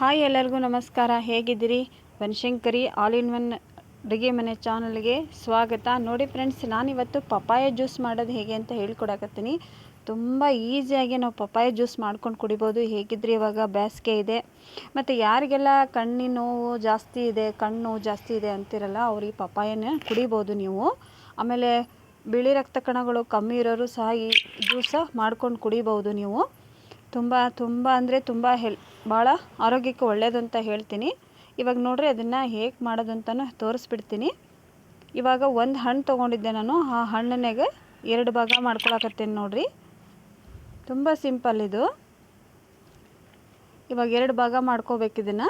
Hi ಎಲ್ಲರಿಗೂ ನಮಸ್ಕಾರ. ಹೇಗಿದ್ದೀರಿ? ಬನಶಂಕರಿ ಆಲ್ ಇನ್ ಒನ್ ಅಡುಗೆ ಮನೆ ಚಾನಲ್ಗೆ ಸ್ವಾಗತ. ನೋಡಿ ಫ್ರೆಂಡ್ಸ್, ನಾನಿವತ್ತು ಪಪಾಯ ಜ್ಯೂಸ್ ಮಾಡೋದು ಹೇಗೆ ಅಂತ ಹೇಳ್ಕೊಡಕತ್ತೀನಿ. ತುಂಬ ಈಸಿಯಾಗಿ ನಾವು ಪಪಾಯ ಜ್ಯೂಸ್ ಮಾಡ್ಕೊಂಡು ಕುಡಿಬೋದು. ಹೇಗಿದ್ರಿ? ಇವಾಗ ಬೇಸಿಗೆ ಇದೆ. ಮತ್ತು ಯಾರಿಗೆಲ್ಲ ಕಣ್ಣಿನ ನೋವು ಜಾಸ್ತಿ ಇದೆ, ಕಣ್ಣು ನೋವು ಜಾಸ್ತಿ ಇದೆ ಅಂತಿರಲ್ಲ, ಅವ್ರಿಗೆ ಪಪಾಯನ ಕುಡಿಬೋದು ನೀವು. ಆಮೇಲೆ ಬಿಳಿ ರಕ್ತ ಕಣಗಳು ಕಮ್ಮಿ ಇರೋರು ಸಹ ಈ ಜ್ಯೂಸ ಮಾಡ್ಕೊಂಡು ಕುಡಿಬೋದು ನೀವು. ತುಂಬ ತುಂಬ ಅಂದರೆ ತುಂಬ ಹೆಲ್ ಭಾಳ ಆರೋಗ್ಯಕ್ಕೆ ಒಳ್ಳೆಯದು ಅಂತ ಹೇಳ್ತೀನಿ. ಇವಾಗ ನೋಡಿರಿ ಅದನ್ನು ಹೇಗೆ ಮಾಡೋದು ಅಂತಲೂ ತೋರಿಸ್ಬಿಡ್ತೀನಿ. ಇವಾಗ ಒಂದು ಹಣ್ಣು ತೊಗೊಂಡಿದ್ದೆ ನಾನು. ಆ ಹಣ್ಣನ್ಯಾಗ ಎರಡು ಭಾಗ ಮಾಡ್ಕೊಳಕತ್ತೇನೆ ನೋಡಿರಿ. ತುಂಬ ಸಿಂಪಲ್ ಇದು. ಇವಾಗ ಎರಡು ಭಾಗ ಮಾಡ್ಕೋಬೇಕು ಇದನ್ನು.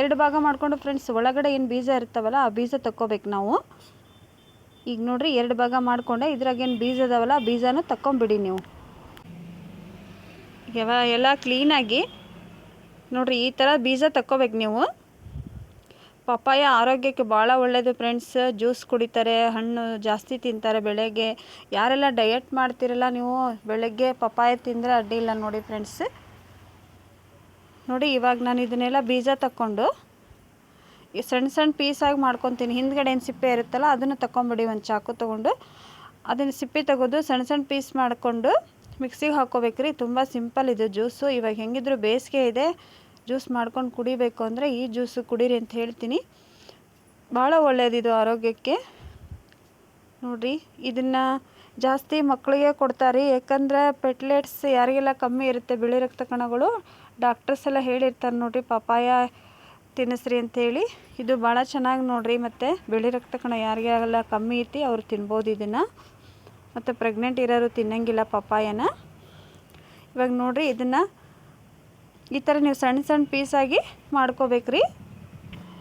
ಎರಡು ಭಾಗ ಮಾಡಿಕೊಂಡು ಫ್ರೆಂಡ್ಸ್, ಒಳಗಡೆ ಏನು ಬೀಜ ಇರ್ತಾವಲ್ಲ, ಆ ಬೀಜ ತಕ್ಕೋಬೇಕು ನಾವು. ಈಗ ನೋಡಿರಿ ಎರಡು ಭಾಗ ಮಾಡಿಕೊಂಡೆ ಇದ್ರಾಗೇನು ಬೀಜ ಇದಾವಲ್ಲ, ಆ ಬೀಜನೂ ತಕ್ಕೊಂಬಿಡಿ ನೀವು. ಯಾವ ಎಲ್ಲ ಕ್ಲೀನಾಗಿ ನೋಡಿರಿ ಈ ಥರ ಬೀಜ ತಕ್ಕೋಬೇಕು ನೀವು. ಪಪ್ಪಾಯ ಆರೋಗ್ಯಕ್ಕೆ ಭಾಳ ಒಳ್ಳೆಯದು ಫ್ರೆಂಡ್ಸ್ ಜ್ಯೂಸ್ ಕುಡಿತಾರೆ, ಹಣ್ಣು ಜಾಸ್ತಿ ತಿಂತಾರೆ ಬೆಳಗ್ಗೆ. ಯಾರೆಲ್ಲ ಡಯಟ್ ಮಾಡ್ತಿರಲ್ಲ ನೀವು, ಬೆಳಗ್ಗೆ ಪಪ್ಪಾಯ ತಿಂದರೆ ಅಡ್ಡಿಲ್ಲ ನೋಡಿ ಫ್ರೆಂಡ್ಸ್ ನೋಡಿ ಇವಾಗ ನಾನು ಇದನ್ನೆಲ್ಲ ಬೀಜ ತಕ್ಕೊಂಡು, ಈ ಸಣ್ಣ ಸಣ್ಣ ಪೀಸಾಗಿ ಮಾಡ್ಕೊತೀನಿ. ಹಿಂದ್ಗಡೆ ಏನು ಸಿಪ್ಪೆ ಇರುತ್ತಲ್ಲ, ಅದನ್ನು ತಗೊಂಬಿಡಿ ಒಂದು ಚಾಕು ತೊಗೊಂಡು. ಅದನ್ನು ಸಿಪ್ಪೆ ತೆಗೆದು ಸಣ್ಣ ಸಣ್ಣ ಪೀಸ್ ಮಾಡಿಕೊಂಡು ಮಿಕ್ಸಿಗೆ ಹಾಕ್ಕೋಬೇಕ್ರಿ. ತುಂಬ ಸಿಂಪಲ್ ಇದು ಜ್ಯೂಸು. ಇವಾಗ ಹೆಂಗಿದ್ರು ಬೇಸಿಗೆ ಇದೆ. ಜ್ಯೂಸ್ ಮಾಡ್ಕೊಂಡು ಕುಡಿಬೇಕು ಅಂದರೆ ಈ ಜ್ಯೂಸು ಕುಡೀರಿ ಅಂತ ಹೇಳ್ತೀನಿ. ಭಾಳ ಒಳ್ಳೆಯದಿದು ಆರೋಗ್ಯಕ್ಕೆ. ನೋಡಿರಿ, ಇದನ್ನು ಜಾಸ್ತಿ ಮಕ್ಕಳಿಗೆ ಕೊಡ್ತಾರೆ. ಯಾಕಂದರೆ ಪೆಟ್ಲೆಟ್ಸ್ ಯಾರಿಗೆಲ್ಲ ಕಮ್ಮಿ ಇರುತ್ತೆ, ಬಿಳಿ ರಕ್ತ ಕಣಗಳು ಡಾಕ್ಟರ್ಸ್ ಎಲ್ಲ ಹೇಳಿರ್ತಾರೆ ನೋಡಿರಿ ಪಪಾಯ ತಿನ್ನಿಸ್ರಿ ಅಂಥೇಳಿ ಇದು ಭಾಳ ಚೆನ್ನಾಗಿ ನೋಡಿರಿ ಮತ್ತು ಬಿಳಿ ರಕ್ತ ಕಣ ಯಾರಿಗೆಲ್ಲ ಕಮ್ಮಿ ಐತಿ, ಅವ್ರು ತಿನ್ಬೋದು ಇದನ್ನು. ಮತ್ತು ಪ್ರೆಗ್ನೆಂಟ್ ಇರೋರು ತಿನ್ನಂಗಿಲ್ಲ ಪಪ್ಪಾಯನ. ಇವಾಗ ನೋಡಿರಿ ಇದನ್ನು ಈ ಥರ ನೀವು ಸಣ್ಣ ಸಣ್ಣ ಪೀಸಾಗಿ ಮಾಡ್ಕೋಬೇಕ್ರಿ.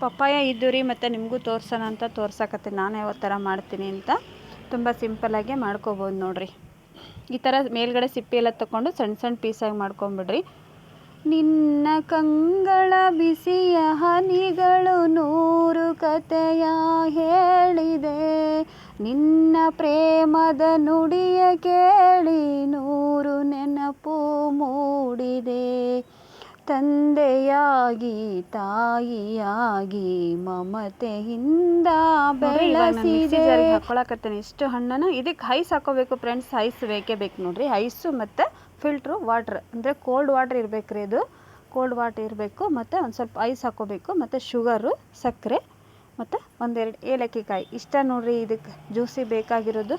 ಪಪ್ಪಾಯ ಇದ್ದು ರೀ ಮತ್ತು ನಿಮಗೂ ತೋರ್ಸೋಣ ಅಂತ ತೋರ್ಸಕತ್ತೆ. ನಾನು ಯಾವ ಥರ ಮಾಡ್ತೀನಿ ಅಂತ ತುಂಬ ಸಿಂಪಲಾಗಿ ಮಾಡ್ಕೋಬೋದು ನೋಡಿರಿ. ಈ ಥರ ಮೇಲ್ಗಡೆ ಸಿಪ್ಪೆ ಎಲ್ಲ ತಗೊಂಡು ಸಣ್ಣ ಸಣ್ಣ ಪೀಸಾಗಿ ಮಾಡ್ಕೊಂಬಿಡ್ರಿ. ನಿನ್ನ ಕಂಗಳ ಬಿಸಿಯ ಹನಿಗಳು ನೂರು ಕತೆಯ ಹೇಳಿದೆ. ನಿನ್ನ ಪ್ರೇಮದ ನುಡಿಯ ಕೇಳಿ ನೂರು ನೆನಪು ಮೂಡಿದೆ. ತಂದೆಯಾಗಿ ತಾಯಿಯಾಗಿ ಮಮತೆಯಿಂದ ಬೆಳೆಸಿದೆ. ಹಾಕೊಳಕತ್ತೇನೆ. ಇಷ್ಟು ಹಣ್ಣನ್ನು ಇದಕ್ಕೆ ಐಸ್ ಹಾಕೋಬೇಕು ಫ್ರೆಂಡ್ಸ್ ಐಸ್ ಬೇಕೇ ಬೇಕು ನೋಡ್ರಿ. ಐಸು ಮತ್ತು ಫಿಲ್ಟ್ರು ವಾಟ್ರ್ ಅಂದರೆ ಕೋಲ್ಡ್ ವಾಟ್ರ್ ಇರಬೇಕು ರೀ ಇದು. ಕೋಲ್ಡ್ ವಾಟ್ರ್ ಇರಬೇಕು ಮತ್ತು ಒಂದು ಸ್ವಲ್ಪ ಐಸ್ ಹಾಕೋಬೇಕು ಮತ್ತು ಶುಗರು ಸಕ್ಕರೆ. ಮತ್ತು ಒಂದೆರಡು ಏಲಕ್ಕಿ ಕಾಯಿ ಇಷ್ಟ ನೋಡಿರಿ, ಇದಕ್ಕೆ ಜ್ಯೂಸಿಗೆ ಬೇಕಾಗಿರೋದು.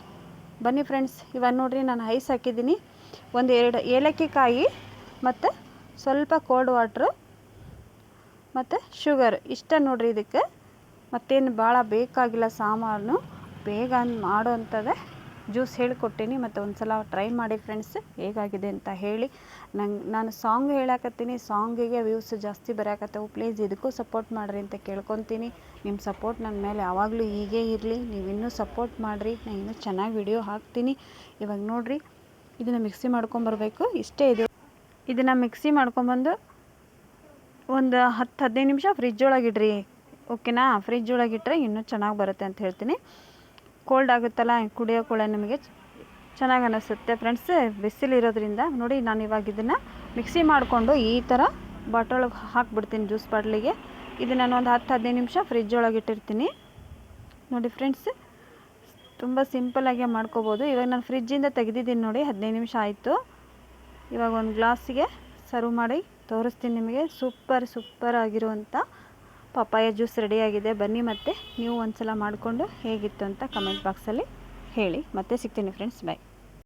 ಬನ್ನಿ ಫ್ರೆಂಡ್ಸ್ ಇವಾಗ ನೋಡಿರಿ ನಾನು ಐಸ್ ಹಾಕಿದ್ದೀನಿ. ಒಂದು ಎರಡು ಏಲಕ್ಕಿ ಕಾಯಿ ಮತ್ತು ಸ್ವಲ್ಪ ಕೋಲ್ಡ್ ವಾಟ್ರು ಮತ್ತು ಶುಗರ್ ಇಷ್ಟ ನೋಡಿರಿ ಇದಕ್ಕೆ. ಮತ್ತೇನು ಭಾಳ ಬೇಕಾಗಿಲ್ಲ ಸಾಮಾನು. ಬೇಗ ಮಾಡೋವಂಥದ್ದೇ ಜ್ಯೂಸ್ ಹೇಳಿಕೊಟ್ಟೀನಿ, ಮತ್ತು ಒಂದು ಸಲ ಟ್ರೈ ಮಾಡಿ ಫ್ರೆಂಡ್ಸ್ ಹೇಗಾಗಿದೆ ಅಂತ ಹೇಳಿ. ನಂಗೆ, ನಾನು ಸಾಂಗ್ ಹೇಳಾಕತ್ತೀನಿ ಸಾಂಗಿಗೆ ವ್ಯೂಸ್ ಜಾಸ್ತಿ ಬರೋಕತ್ತವು. ಪ್ಲೀಸ್ ಇದಕ್ಕೂ ಸಪೋರ್ಟ್ ಮಾಡಿರಿ ಅಂತ ಕೇಳ್ಕೊತೀನಿ. ನಿಮ್ಮ ಸಪೋರ್ಟ್ ನನ್ನ ಮೇಲೆ ಯಾವಾಗಲೂ ಹೀಗೆ ಇರಲಿ. ನೀವು ಇನ್ನೂ ಸಪೋರ್ಟ್ ಮಾಡಿರಿ. ನಾನು ಇನ್ನೂ ಚೆನ್ನಾಗಿ ವಿಡಿಯೋ ಹಾಕ್ತೀನಿ. ಇವಾಗ ನೋಡಿರಿ, ಇದನ್ನು ಮಿಕ್ಸಿ ಮಾಡ್ಕೊಂಬರ್ಬೇಕು ಇಷ್ಟೇ ಇದು. ಇದನ್ನು ಮಿಕ್ಸಿ ಮಾಡ್ಕೊಂಬಂದು ಒಂದು ಹತ್ತು ಹದಿನೈದು ನಿಮಿಷ ಫ್ರಿಜ್ ಒಳಗಿಡ್ರಿ ಓಕೆನಾ ಫ್ರಿಜ್ ಒಳಗೆ ಇಟ್ಟರೆ ಇನ್ನೂ ಚೆನ್ನಾಗಿ ಬರುತ್ತೆ ಅಂತ ಹೇಳ್ತೀನಿ. ಕೋಲ್ಡ್ ಆಗುತ್ತಲ್ಲ, ಕುಡಿಯೋ ಕೂಡ ನಿಮಗೆ ಚೆನ್ನಾಗಿ ಅನ್ನಿಸುತ್ತೆ ಫ್ರೆಂಡ್ಸ್ ಬಿಸಿಲಿರೋದ್ರಿಂದ ನೋಡಿ ನಾನು ಇವಾಗ ಇದನ್ನು ಮಿಕ್ಸಿ ಮಾಡಿಕೊಂಡು ಈ ಥರ ಬಾಟೊಳಗೆ ಹಾಕ್ಬಿಡ್ತೀನಿ ಜ್ಯೂಸ್ ಬಾಟ್ಲಿಗೆ ಇದು ನಾನು ಒಂದು ಹತ್ತು ಹದಿನೈದು ನಿಮಿಷ ಫ್ರಿಜ್ ಒಳಗೆ ಇಟ್ಟಿರ್ತೀನಿ. ನೋಡಿ ಫ್ರೆಂಡ್ಸ್ ತುಂಬ ಸಿಂಪಲ್ಲಾಗೆ ಮಾಡ್ಕೋಬೋದು. ಇವಾಗ ನಾನು ಫ್ರಿಜ್ಜಿಂದ ತೆಗೆದಿದ್ದೀನಿ ನೋಡಿ, ಹದಿನೈದು ನಿಮಿಷ ಆಯಿತು. ಇವಾಗ ಒಂದು ಗ್ಲಾಸಿಗೆ ಸರ್ವ್ ಮಾಡಿ ತೋರಿಸ್ತೀನಿ ನಿಮಗೆ. ಸೂಪರ್ ಸೂಪರ್ ಆಗಿರುವಂಥ ಪಪ್ಪಾಯ ಜ್ಯೂಸ್ ರೆಡಿಯಾಗಿದೆ ಬನ್ನಿ ಮತ್ತು ನೀವು ಒಂದು ಸಲ ಮಾಡಿಕೊಂಡು ಹೇಗಿತ್ತು ಅಂತ ಕಮೆಂಟ್ ಬಾಕ್ಸಲ್ಲಿ ಹೇಳಿ. ಮತ್ತೆ ಸಿಗ್ತೀನಿ ಫ್ರೆಂಡ್ಸ್ ಬಾಯ್